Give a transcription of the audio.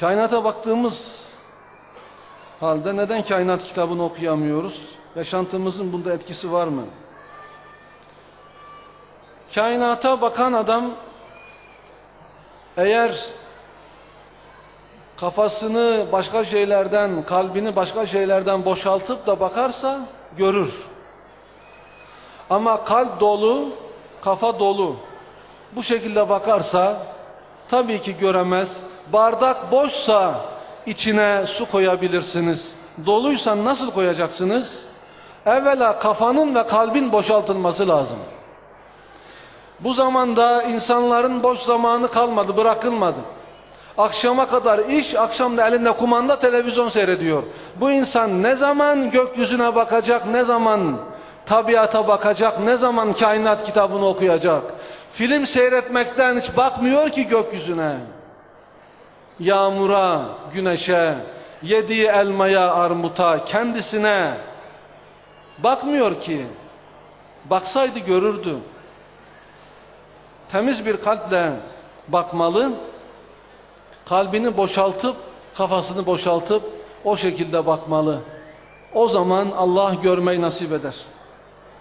Kainata baktığımız halde neden kainat kitabını okuyamıyoruz? Yaşantımızın bunda etkisi var mı? Kainata bakan adam eğer kafasını başka şeylerden, kalbini başka şeylerden boşaltıp da bakarsa görür. Ama kalp dolu, kafa dolu. Bu şekilde bakarsa tabii ki göremez. Bardak boşsa içine su koyabilirsiniz. Doluysa nasıl koyacaksınız? Evvela kafanın ve kalbin boşaltılması lazım. Bu zamanda insanların boş zamanı kalmadı, bırakılmadı. Akşama kadar iş, akşam da elinde kumanda televizyon seyrediyor. Bu insan ne zaman gökyüzüne bakacak, ne zaman tabiata bakacak, ne zaman kainat kitabını okuyacak? Film seyretmekten hiç bakmıyor ki gökyüzüne. Yağmura, güneşe, yediği elmaya, armuta, kendisine bakmıyor ki. Baksaydı görürdü. Temiz bir kalple bakmalı, kalbini boşaltıp, kafasını boşaltıp o şekilde bakmalı. O zaman Allah görmeyi nasip eder.